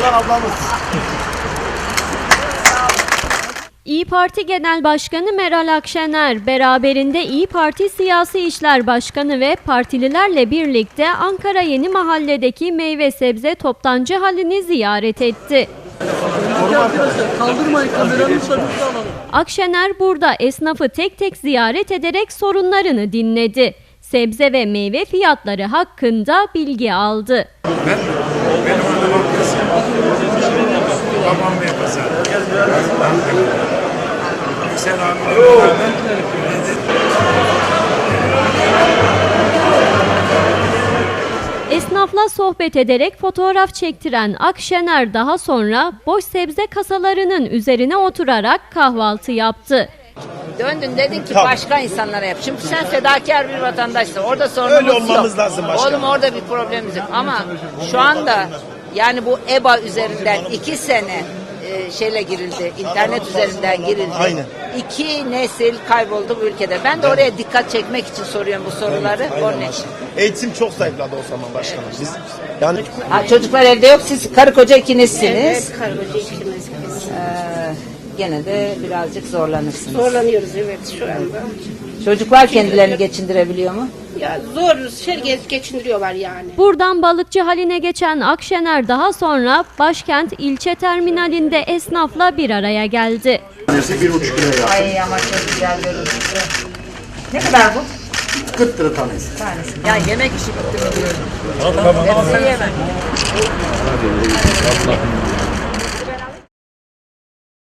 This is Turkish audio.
olan ablamız. İyi Parti Genel Başkanı Meral Akşener, beraberinde İyi Parti Siyasi İşler Başkanı ve partililerle birlikte Ankara Yeni Mahalle'deki meyve sebze toptancı halini ziyaret etti. Kaldırmayın alalım. Akşener burada esnafı tek tek ziyaret ederek sorunlarını dinledi. Sebze ve meyve fiyatları hakkında bilgi aldı. Ben, benim Dedi, Esnafla sohbet ederek fotoğraf çektiren Akşener daha sonra boş sebze kasalarının üzerine oturarak kahvaltı yaptı. Döndün dedin ki başka insanlara yap. Şimdi sen fedakar bir vatandaşsın. Orada sorunumuz Öyle olmamız yok. lazım başkanım. Oğlum orada bir problemimiz yok. Ama şu anda yani bu EBA üzerinden iki sene e, şeyle girildi. internet üzerinden girildi. Aynen. İki nesil kayboldu bu ülkede. Ben de oraya dikkat çekmek için soruyorum bu soruları. Onun için. Eğitim çok zayıfladı o zaman başkanım. Biz yani Ha, çocuklar evde yok. Siz karı koca ikinizsiniz. Evet, kargocu ikimiz biz. Ee, gene de birazcık zorlanırsınız. Zorlanıyoruz evet şu anda. Çocuklar kendilerini geçindirebiliyor mu? Ya zor şey geçindiriyorlar yani. Buradan balıkçı haline geçen Akşener daha sonra başkent ilçe terminalinde esnafla bir araya geldi. tanesi bir buçuk liraya yaptı. Ay ama çok güzel görüntüsü. Ne kadar bu? 40 lira tanesi. Tanesi. Ya yemek işi bitti mi diyorum. Hepsini yemem.